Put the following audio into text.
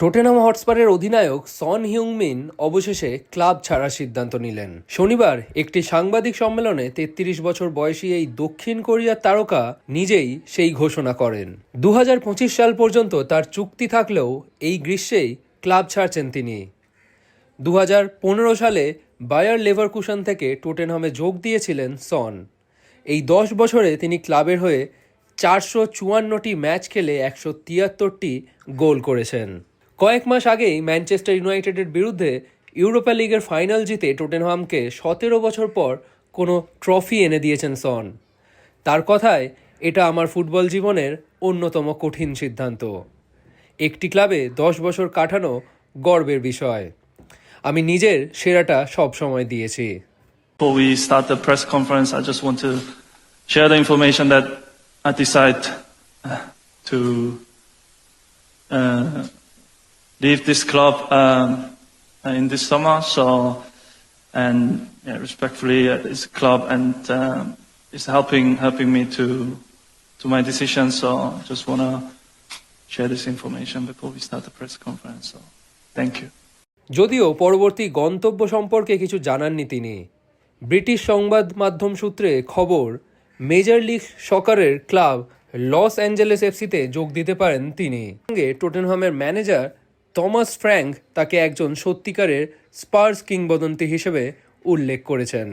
Tottenham হটস্পারের অধিনায়ক সন হিউংমিন অবশেষে club ছাড়ার সিদ্ধান্ত নিলেন। শনিবার একটি সাংবাদিক সম্মেলনে তেত্রিশ বছর বয়সী এই দক্ষিণ কোরিয়ার তারকা নিজেই সেই ঘোষণা করেন। দু হাজার পঁচিশ সাল পর্যন্ত তার চুক্তি থাকলেও এই গ্রীষ্মেই ক্লাব ছাড়ছেন তিনি। দু হাজার পনেরো সালে বায়ার লেভারকুশন থেকে টোটেনহামে যোগ দিয়েছিলেন সন। এই দশ বছরে তিনি ক্লাবের হয়ে চারশো চুয়ান্নটি ম্যাচ খেলে একশো তিয়াত্তরটি গোল করেছেন। কয়েক মাস আগেই ম্যানচেস্টার ইউনাইটেডের বিরুদ্ধে ইউরোপা লিগের ফাইনাল জিতে টোটেনহামকে সতেরো বছর পর কোনো ট্রফি এনে দিয়েছেন সন। তার কথায় এটা আমার ফুটবল জীবনের অন্যতম কঠিন সিদ্ধান্ত। একটি ক্লাবে দশ বছর কাটানো গর্বের বিষয়। আমি নিজের সেরাটা সব সময় দিয়েছি। Uh, uh, leave this club um, in this summer. So, and yeah, respectfully, uh, it's a club and um, it's helping helping me to to my decision. So, I just want to share this information before we start the press conference. So, thank you. যদিও পরবর্তী গন্তব্য সম্পর্কে কিছু জানাননি তিনি British সংবাদ মাধ্যম সূত্রে খবর মেজর লিগ সকারের ক্লাব লস অ্যাঞ্জেলেস এফসিতে যোগ দিতে পারেন তিনি সঙ্গে টোটেনহামের ম্যানেজার থমাস ফ্র্যাঙ্ক তাকে একজন সত্যিকারের স্পার্স কিংবদন্তি হিসেবে উল্লেখ করেছেন।